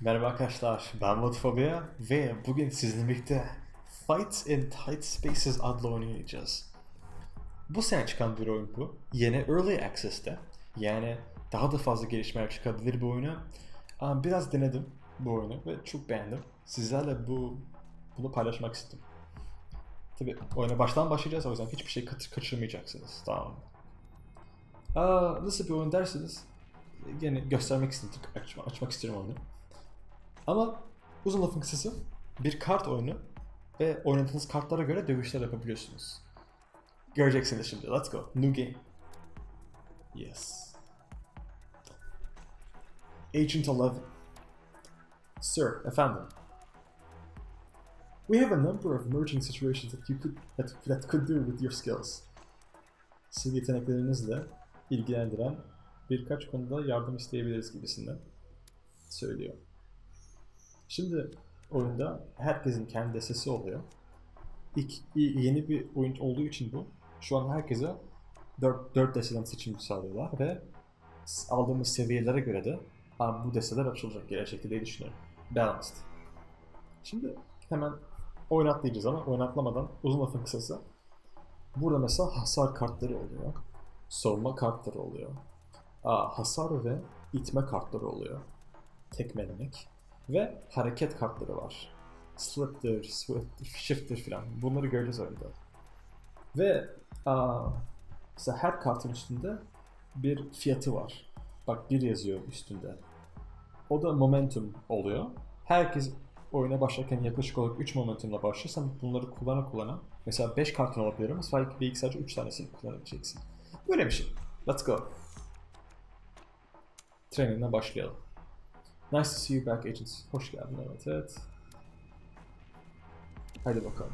Merhaba arkadaşlar, ben Vodfobia ve bugün sizinle birlikte Fights in Tight Spaces adlı oyunu oynayacağız. Bu sene çıkan bir oyun bu. Yeni Early Access'te. Yani daha da fazla gelişmeler çıkabilir bu oyuna. Biraz denedim bu oyunu ve çok beğendim. Sizlerle bu bunu paylaşmak istedim. Tabi oyuna baştan başlayacağız o yüzden hiçbir şey kaçır- kaçırmayacaksınız. Tamam? Aa, nasıl bir oyun derseniz gene göstermek istedim, açma, açmak istiyorum oyunu. Ama uzun lafın kısası bir kart oyunu ve oynadığınız kartlara göre dövüşler yapabiliyorsunuz. Göreceksiniz şimdi. Let's go. New game. Yes. Agent 11. Sir, efendim. We have a number of emerging situations that you could that, that could do with your skills. Siz yeteneklerinizle ilgilendiren birkaç konuda yardım isteyebiliriz gibisinden söylüyor. Şimdi oyunda herkesin kendi destesi oluyor. İlk, yeni bir oyun olduğu için bu. Şu an herkese 4, 4 desteden seçim sağlıyorlar ve aldığımız seviyelere göre de "Aa, bu desteler açılacak gelecekte diye düşünüyorum. Balanced. Şimdi hemen oynatlayacağız ama oynatlamadan uzun lafın kısası. Burada mesela hasar kartları oluyor. Savunma kartları oluyor. Aa, hasar ve itme kartları oluyor. Tekmelemek. Ve hareket kartları var. Slip'tir, swift'tir, shift'tir filan. Bunları göreceğiz oyunda. Ve aa, mesela her kartın üstünde bir fiyatı var. Bak bir yazıyor üstünde. O da momentum oluyor. Herkes oyuna başlarken yaklaşık olarak 3 momentumla başlıyorsan bunları kullana kullana mesela 5 kartın olabilir ama belki, belki sadece 3 tanesini kullanabileceksin. Böyle bir şey. Let's go. Training'e başlayalım. Nice to see you back agents. Hoş geldin evet evet. Hadi bakalım.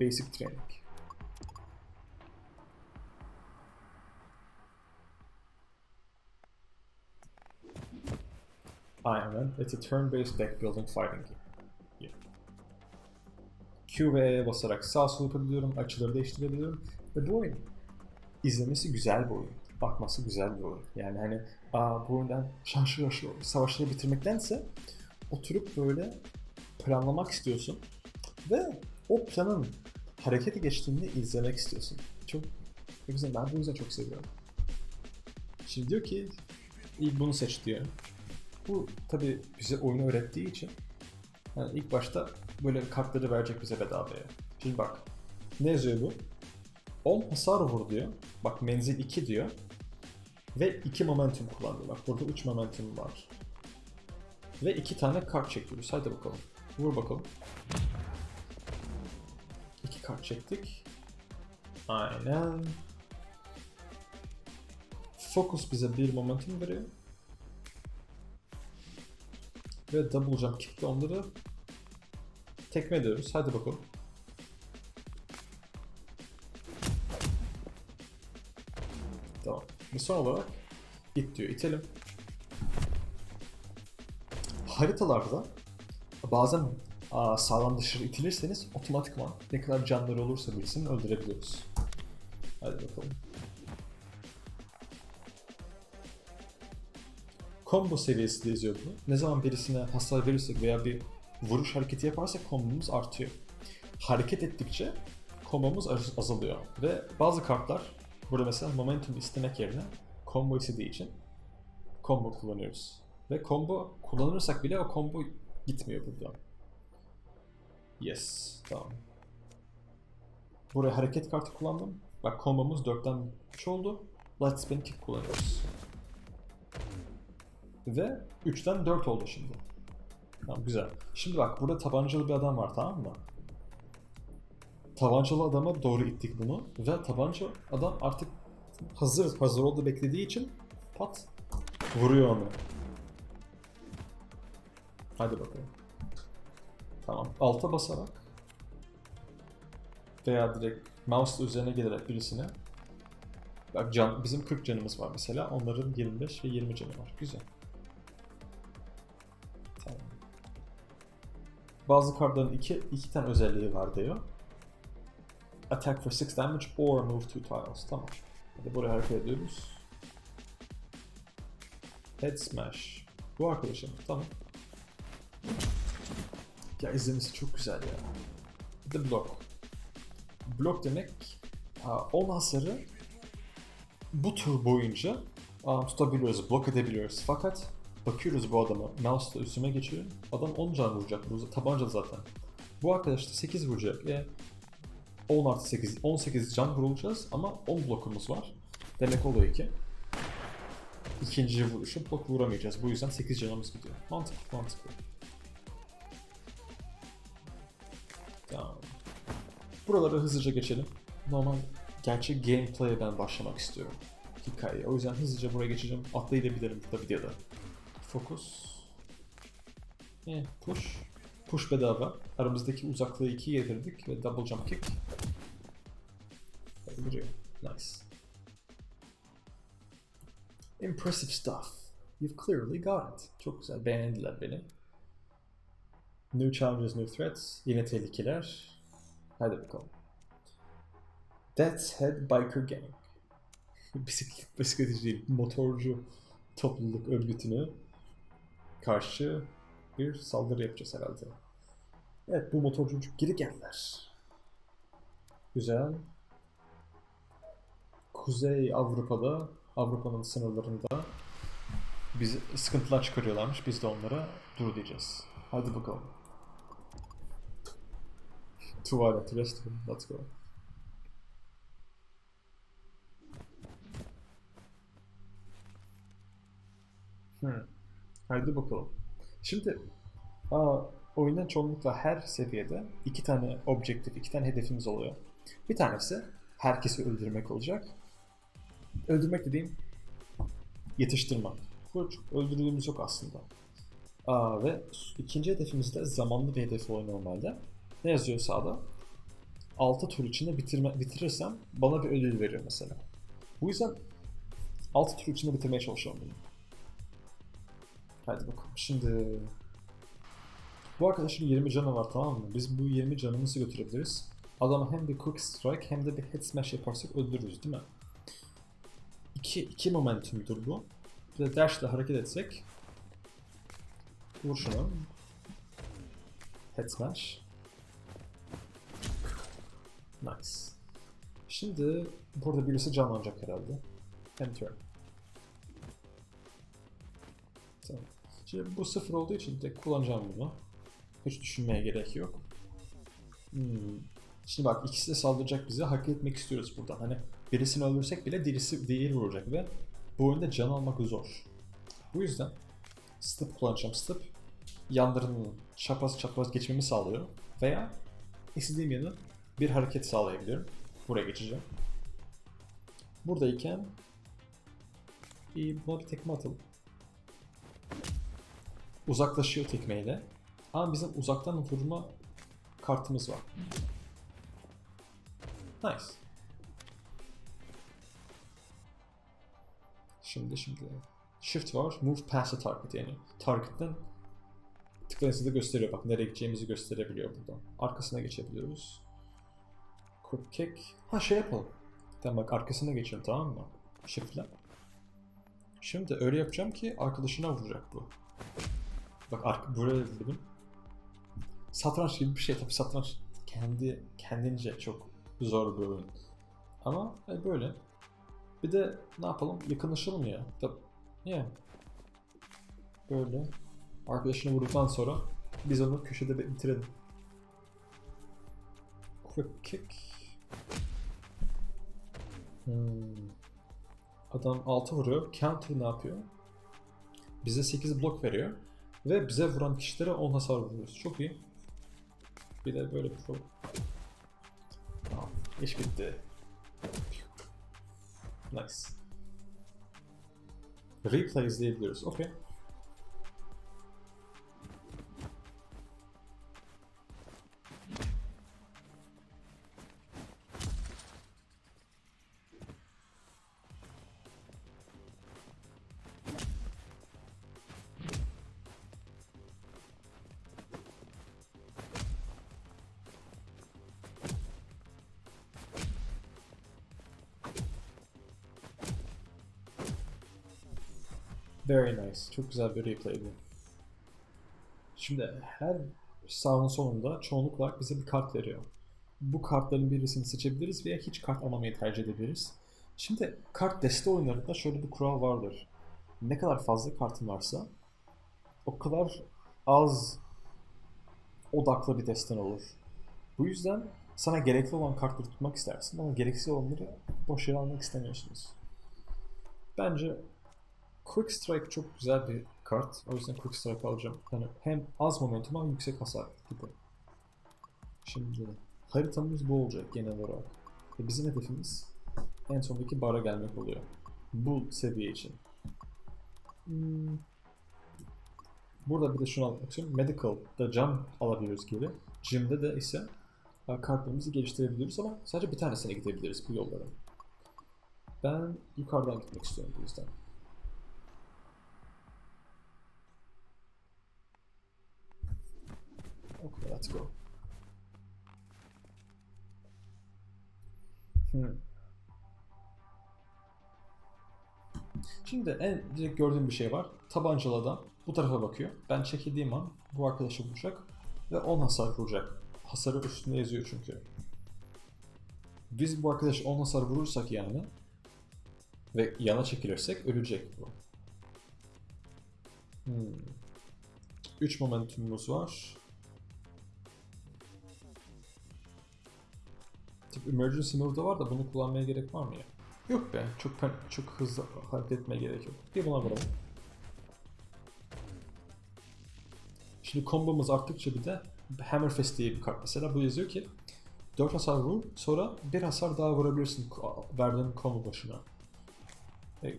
Basic training. Iron Man. It's a turn-based deck building fighting game. Yeah. Q ve E'ye basarak sağ sol yapabiliyorum, açıları değiştirebiliyorum. Ve bu oyun izlemesi güzel bir oyun. Bakması güzel bir oyun. Yani hani aa, bu oyundan şaşı yaşı savaşları bitirmektense oturup böyle planlamak istiyorsun. Ve o planın harekete geçtiğini izlemek istiyorsun. Çok, çok güzel. Ben bu yüzden çok seviyorum. Şimdi diyor ki ilk bunu seç diyor. Bu tabi bize oyunu öğrettiği için yani ilk başta böyle kartları verecek bize bedavaya. Şimdi bak ne yazıyor bu? 10 hasar vur diyor. Bak menzil 2 diyor. Ve 2 momentum kullanıyor. Bak burada 3 momentum var. Ve 2 tane kart çekiyoruz. Hadi bakalım. Vur bakalım. 2 kart çektik. Aynen. Focus bize 1 momentum veriyor. Ve double jump kick'te onları tekme ediyoruz. Hadi bakalım. Ve olarak it diyor. itelim. Haritalarda bazen sağlam dışarı itilirseniz otomatikman ne kadar canları olursa birisini öldürebiliyoruz. Hadi bakalım. Combo seviyesi de yazıyor bu. Ne zaman birisine hasar verirsek veya bir vuruş hareketi yaparsak kombomuz artıyor. Hareket ettikçe kombomuz az- azalıyor. Ve bazı kartlar burada mesela momentum istemek yerine combo istediği için combo kullanıyoruz. Ve combo kullanırsak bile o combo gitmiyor buradan. Yes. Tamam. Buraya hareket kartı kullandım. Bak kombomuz 4'ten 3 oldu. Light spin kick kullanıyoruz. Ve 3'ten 4 oldu şimdi. Tamam güzel. Şimdi bak burada tabancalı bir adam var tamam mı? Tabancalı adama doğru ittik bunu ve tabanca adam artık hazır hazır oldu beklediği için pat vuruyor onu. Hadi bakalım. Tamam. Alta basarak veya direkt mouse üzerine gelerek birisine Bak can, bizim 40 canımız var mesela. Onların 25 ve 20 canı var. Güzel. Tamam. Bazı kartların iki, iki tane özelliği var diyor. Attack for 6 damage or move 2 tiles. Tamam. Hadi buraya hareket ediyoruz. Head smash. Bu arkadaşım. Tamam. Ya izlemesi çok güzel ya. Bir de blok. Blok demek aa, 10 hasarı bu tur boyunca aa, tutabiliyoruz, blok edebiliyoruz. Fakat bakıyoruz bu adama, mouse'la üstüme geçiyor. Adam 10 can vuracak, bu tabanca zaten. Bu arkadaş da 8 vuracak ve 10 artı 8, 18 can vurulacağız ama 10 blokumuz var. Demek oluyor ki ikinci vuruşu blok vuramayacağız. Bu yüzden 8 canımız gidiyor. Mantıklı, mantıklı. Tamam. Buraları hızlıca geçelim. Normal gerçek gameplay'e ben başlamak istiyorum. Hikayeye. O yüzden hızlıca buraya geçeceğim. Atlayabilirim burada videoda. Focus. Eh, push. Push bedava. Aramızdaki uzaklığı 2 getirdik ve double jump kick. Nice. Impressive stuff. You've clearly got it. Çok güzel. Beğendiler beni. New challenges, new threats. Yine tehlikeler. Hadi bakalım. Death's Head Biker Gang. Bisiklet, bisikletçi değil, motorcu topluluk örgütüne karşı bir saldırı yapacağız herhalde. Evet bu motorcu geri geldiler. Güzel. Kuzey Avrupa'da, Avrupa'nın sınırlarında biz sıkıntılar çıkarıyorlarmış. Biz de onlara dur diyeceğiz. Hadi bakalım. Tuvalet, restroom, let's go. Hmm. Hadi bakalım. Şimdi aa, oyunda çoğunlukla her seviyede iki tane objektif, iki tane hedefimiz oluyor. Bir tanesi herkesi öldürmek olacak. Öldürmek dediğim yetiştirmek. Bu çok öldürdüğümüz yok aslında. Aa, ve ikinci hedefimiz de zamanlı bir hedef oluyor normalde. Ne yazıyor sağda? 6 tur içinde bitirme, bitirirsem bana bir ödül veriyor mesela. Bu yüzden 6 tur içinde bitirmeye çalışıyorum bunu. Hadi bakalım. Şimdi bu arkadaşın 20 canı var tamam mı? Biz bu 20 canı nasıl götürebiliriz? Adama hem bir quick strike hem de bir head smash yaparsak öldürürüz değil mi? İki, iki momentumdur bu. Bir de dash ile hareket etsek Vur şunu. Head smash. Nice. Şimdi burada birisi canlanacak herhalde. Enter. Tamam. Şimdi bu sıfır olduğu için de kullanacağım bunu. Hiç düşünmeye gerek yok. Hmm. Şimdi bak ikisi de saldıracak bize. Hak etmek istiyoruz buradan. Hani birisini öldürsek bile dirisi diğeri vuracak ve bu oyunda can almak zor. Bu yüzden step kullanacağım. Step yanlarının çapraz çapraz geçmemi sağlıyor. Veya istediğim yana bir hareket sağlayabiliyorum. Buraya geçeceğim. Buradayken bir buna bir tekme atalım. Uzaklaşıyor tekmeyle. Ama bizim uzaktan vurma kartımız var. Nice. Şimdi şimdi shift var. Move past the target yani. Target'ten tıklayınca da gösteriyor. Bak nereye gideceğimizi gösterebiliyor buradan. Arkasına geçebiliyoruz. Kick. Ha şey yapalım. Tamam bak arkasına geçiyorum tamam mı? Shift'le. Şimdi öyle yapacağım ki arkadaşına vuracak bu. Bak arka, buraya dedim. Satranç gibi bir şey tabii satranç kendi kendince çok zor bir oyun. Ama e, böyle. Bir de ne yapalım? Yakınlaşalım ya. Tabii. Yani. Böyle. Arkadaşını vurduktan sonra biz onu köşede bitirelim. Quick kick. Hmm. Adam 6 vuruyor. Counter ne yapıyor? Bize 8 blok veriyor. Ve bize vuran kişilere 10 hasar vuruyoruz. Çok iyi. Bir de böyle bir pro. Tamam. İş bitti. Nice. Replay izleyebiliyoruz. Okey. Very nice. Çok güzel bir replaydi. Şimdi her sağın sonunda çoğunlukla bize bir kart veriyor. Bu kartların birisini seçebiliriz veya hiç kart almamayı tercih edebiliriz. Şimdi kart deste oyunlarında şöyle bir kural vardır. Ne kadar fazla kartın varsa o kadar az odaklı bir desten olur. Bu yüzden sana gerekli olan kartları tutmak istersin ama gereksiz olanları boş yere almak istemiyorsunuz. Bence Quick Strike çok güzel bir kart. O yüzden Quick Strike alacağım. Yani hem az momentum ama yüksek hasar gibi. Şimdi haritamız bu olacak genel olarak. Ve bizim hedefimiz en sondaki bara gelmek oluyor. Bu seviye için. Hmm. Burada bir de şunu almak istiyorum. Medical'da can alabiliyoruz geri. Gym'de de ise e, kartlarımızı geliştirebiliyoruz ama sadece bir tanesine gidebiliriz bu yollara. Ben yukarıdan gitmek istiyorum bu yüzden. Okay, let's go. Hmm. Şimdi en direkt gördüğüm bir şey var. Tabancalı adam bu tarafa bakıyor. Ben çekildiğim an bu arkadaşı vuracak ve 10 hasar vuracak. Hasarı üstünde yazıyor çünkü. Biz bu arkadaş 10 hasar vurursak yani ve yana çekilirsek ölecek bu. Hmm. 3 momentumumuz var. Tip emergency move'da var da bunu kullanmaya gerek var mı ya? Yok be. Çok çok hızlı hareket etmeye gerek yok. Bir buna vuralım. Şimdi kombomuz arttıkça bir de Hammerfist diye bir kart mesela. Bu yazıyor ki 4 hasar vur, sonra bir hasar daha vurabilirsin verdiğin combo başına. E,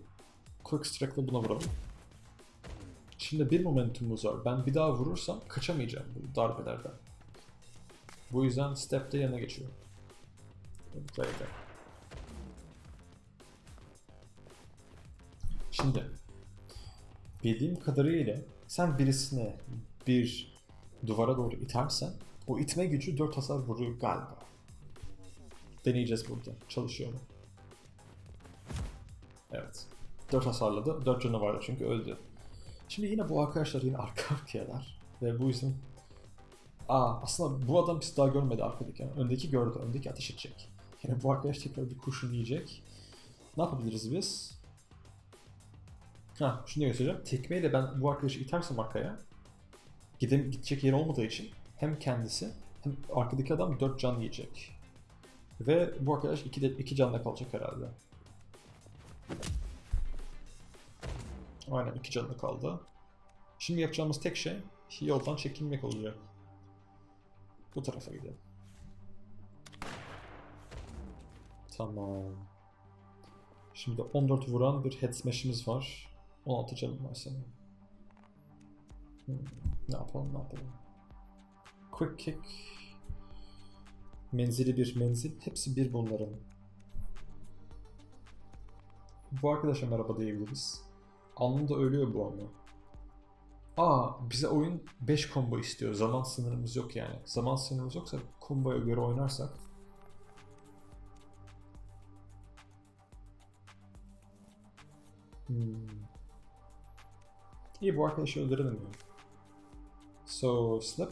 quick Strike'la buna vuralım. Şimdi bir momentumumuz var. Ben bir daha vurursam kaçamayacağım bu darbelerden. Bu yüzden step'te yana geçiyor. Böyle. Şimdi bildiğim kadarıyla sen birisine bir duvara doğru itersen o itme gücü 4 hasar vuruyor galiba. Deneyeceğiz burada. Çalışıyor mu? Evet. 4 hasarladı. 4 canı vardı çünkü öldü. Şimdi yine bu arkadaşlar yine arka arkayalar. Ve bu yüzden Aa aslında bu adam biz daha görmedi arkadaki. Yani öndeki gördü. Öndeki ateş edecek. Yine bu arkadaş tekrar bir kurşun yiyecek. Ne yapabiliriz biz? Ha şunu göstereceğim. Tekmeyle ben bu arkadaşı itersem arkaya gidem gidecek yer olmadığı için hem kendisi hem arkadaki adam 4 can yiyecek. Ve bu arkadaş 2 2 canla kalacak herhalde. Aynen 2 canlı kaldı. Şimdi yapacağımız tek şey yoldan çekilmek olacak. Bu tarafa gidelim. Tamam. Şimdi 14 vuran bir head smash'imiz var. 16 canım var senin. Hmm, ne yapalım ne yapalım. Quick kick. Menzili bir menzil. Hepsi bir bunların. Bu arkadaşa merhaba diyebiliriz. Anında ölüyor bu ama. Aa bize oyun 5 combo istiyor. Zaman sınırımız yok yani. Zaman sınırımız yoksa combo'ya göre oynarsak Hmm. İyi bu arkadaşı öldürelim ya. So slip.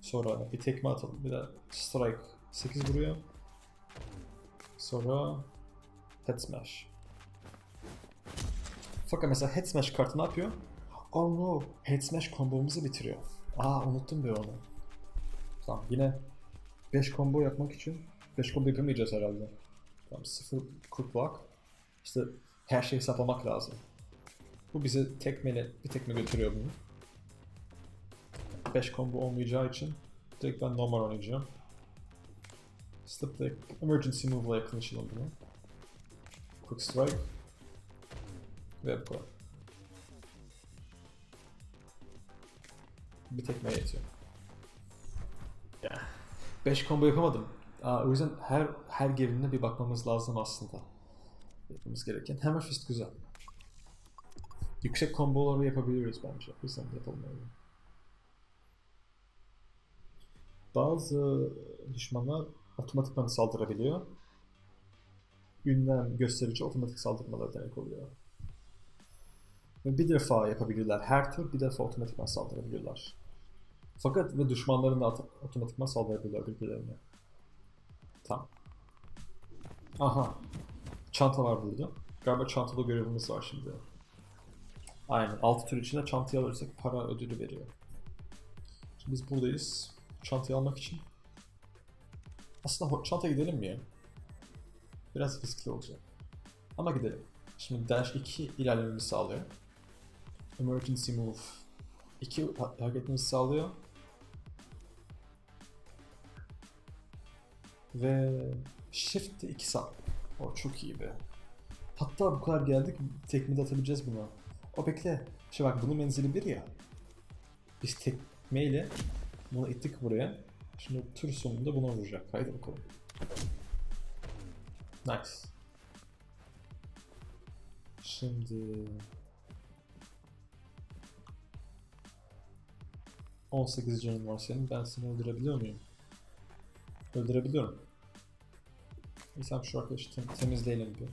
Sonra bir tekme atalım. Bir de strike 8 vuruyor. Sonra head smash. Fakat mesela head smash kartı ne yapıyor? Oh no, head smash kombomuzu bitiriyor. Aa unuttum bir onu. Tamam yine 5 combo yapmak için 5 combo yapamayacağız herhalde. Tamam 0 quick block. İşte her şeyi hesaplamak lazım. Bu bize tekmeli bir tekme götürüyor bunu. 5 combo olmayacağı için direkt ben normal oynayacağım. Slip'le emergency move'la yakınlaşalım bunu. Quick strike. Ve bu kadar. Bir tekme yetiyor. Ya. 5 combo yapamadım. Aa, o yüzden her her gerilinde bir bakmamız lazım aslında. Yapmamız gereken. Hammer Fist güzel. Yüksek komboları yapabiliyoruz bence. O yüzden yapalım öyle. Bazı düşmanlar otomatikman saldırabiliyor. Ünlem gösterici otomatik saldırmalar demek oluyor. Bir defa yapabilirler. Her tur bir defa otomatikman saldırabilirler. Fakat ve düşmanların da at- otomatikman saldırabilirler birbirlerine. Tamam. Aha. Çanta var burada. Galiba çantada görevimiz var şimdi. Aynen. 6 tur içinde çantayı alırsak para ödülü veriyor. Şimdi biz buradayız. Çantayı almak için. Aslında çanta gidelim mi ya? Biraz riskli olacak. Ama gidelim. Şimdi dash 2 ilerlememizi sağlıyor. Emergency move 2 hareket etmemizi sağlıyor. Ve shift de 2 sağ. O çok iyi be. Hatta bu kadar geldik tekme de atabileceğiz buna. O bekle. Şimdi bak bunun menzili 1 ya. Biz tekmeyle bunu ittik buraya. Şimdi tur sonunda buna vuracak. Haydi bakalım. Nice. Şimdi 18 canın var senin. Ben seni öldürebiliyor muyum? Öldürebiliyorum. Sen şu arkadaşı tem- temizleyelim bir.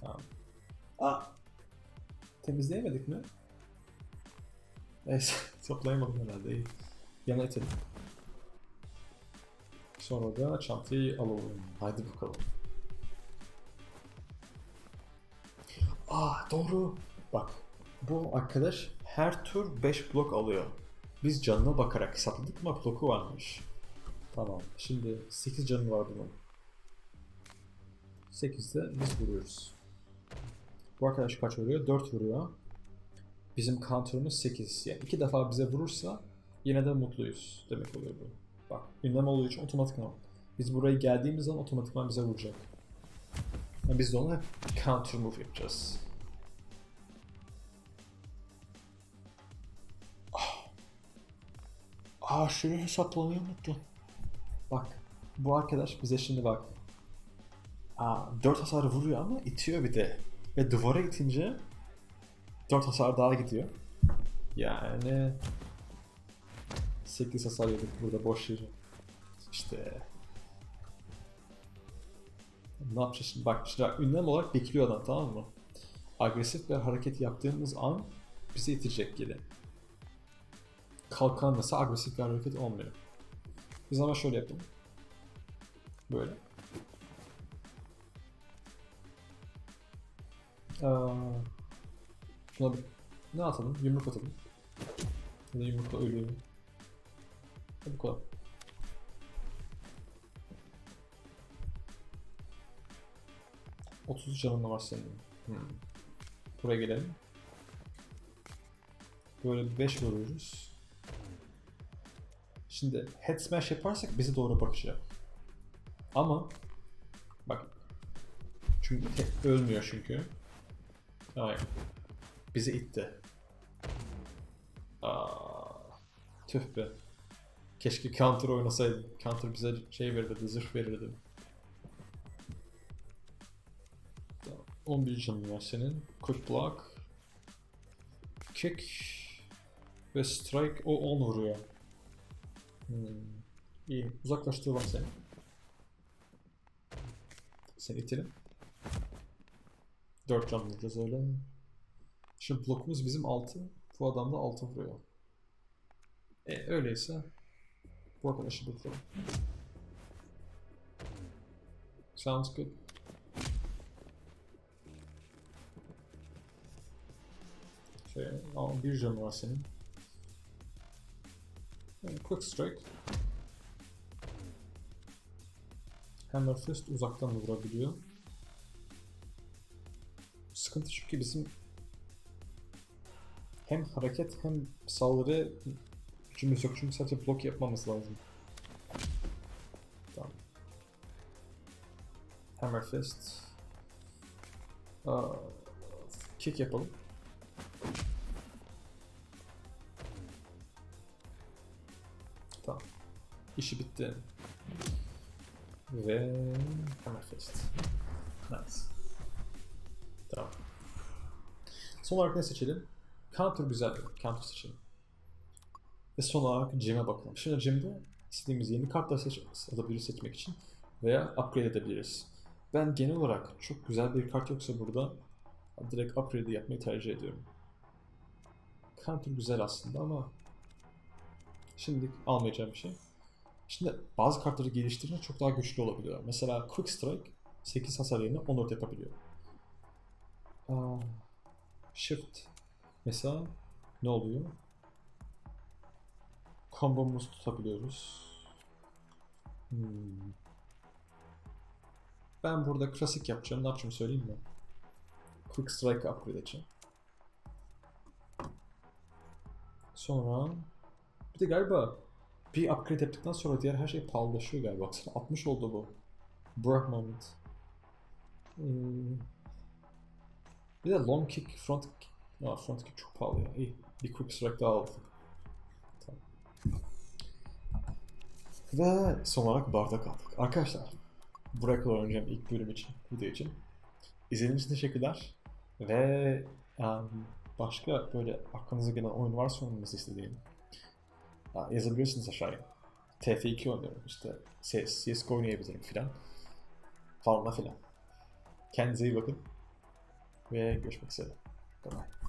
Tamam. Aa! Temizleyemedik mi? Neyse toplayamadım herhalde iyi. Yana itelim. Sonra da çantayı alalım. Haydi bakalım. Aa doğru. Bak bu arkadaş her tur 5 blok alıyor. Biz canına bakarak hesapladık ama bloku varmış. Tamam. Şimdi 8 canı var bunun. 8'de biz vuruyoruz. Bu arkadaş kaç vuruyor? 4 vuruyor. Bizim counter'ımız 8. Yani iki defa bize vurursa yine de mutluyuz demek oluyor bu. Bak ünlem olduğu için otomatikman. Biz buraya geldiğimiz zaman otomatikman bize vuracak. Yani biz de ona counter move yapacağız. Ah. Aa şunu hesaplamayı unuttum. Bak bu arkadaş bize şimdi bak. Aa, 4 hasar vuruyor ama itiyor bir de. Ve duvara itince 4 hasar daha gidiyor. Yani 8 hasar yedik burada boş yere. İşte ne yapacağız şimdi? Bak şimdi ünlem olarak bekliyor adam tamam mı? Agresif bir hareket yaptığımız an bizi itecek geri. Kalkan mesela agresif bir hareket olmuyor. Biz ama şöyle yapalım. Böyle. Aa, şuna bir ne atalım? Yumruk atalım. Ya da yumrukla ölüyor. Bu kadar. Otuz canın var senin. Hmm. Buraya gelelim. Böyle 5 vuruyoruz. Şimdi head smash yaparsak bize doğru bakacak. Ama bak çünkü ölmüyor çünkü. Hayır. Bizi itti. Aa, tüh be. Keşke counter oynasaydı. Counter bize şey verirdi, zırh verirdi. Tamam, 11 canın var senin. Quick block. Kick. Ve strike. O 10 vuruyor. Hmm. İyi. Uzaklaştıralım seni. Seni itelim. 4 can vuracağız öyle. Şimdi blokumuz bizim 6. Bu adam da 6 vuruyor. E öyleyse bu arkadaşı bitirelim. Sounds good. Şey, aa, bir canı var senin. Quick strike. Hammer fist uzaktan vurabiliyor. Sıkıntı çünkü bizim hem hareket hem saldırı gücümüz yok çünkü sadece blok yapmamız lazım. Tamam. Hammer fist. Aa, kick yapalım. İşi bitti. Ve Hammer fist. Nice. Tamam. Son olarak ne seçelim? Counter güzel counter seçelim. Ve son olarak Gem'e bakalım. Şimdi Gem'de istediğimiz yeni kartlar seç alabiliriz seçmek için veya upgrade edebiliriz. Ben genel olarak çok güzel bir kart yoksa burada direkt upgrade yapmayı tercih ediyorum. Counter güzel aslında ama şimdi almayacağım bir şey. Şimdi bazı kartları geliştirme çok daha güçlü olabiliyor. Mesela Quick Strike 8 hasar yerine 14 yapabiliyor. Aa, shift mesela ne oluyor? Combo'muzu tutabiliyoruz. Hmm. Ben burada klasik yapacağım. Ne yapacağım söyleyeyim mi? Quick Strike upgrade edeceğim. Sonra bir de galiba bir upgrade yaptıktan sonra diğer her şey pahalılaşıyor galiba. Baksana 60 oldu bu. Brock moment. Hmm. Bir de long kick, front kick. Aa, front kick çok pahalı ya. İyi. Bir quick strike daha aldık. Tamam. Ve son olarak barda kaldık. Arkadaşlar, buraya kadar oynayacağım ilk bölüm için, video için. İzlediğiniz için teşekkürler. Ve em, başka böyle aklınıza gelen oyun varsa oynamamızı istediğim ha, yazabilirsiniz aşağıya. TF2 oynuyorum işte CS, CSGO oynayabilirim filan. Falan filan. Kendinize iyi bakın. Ve görüşmek üzere. Bye bye.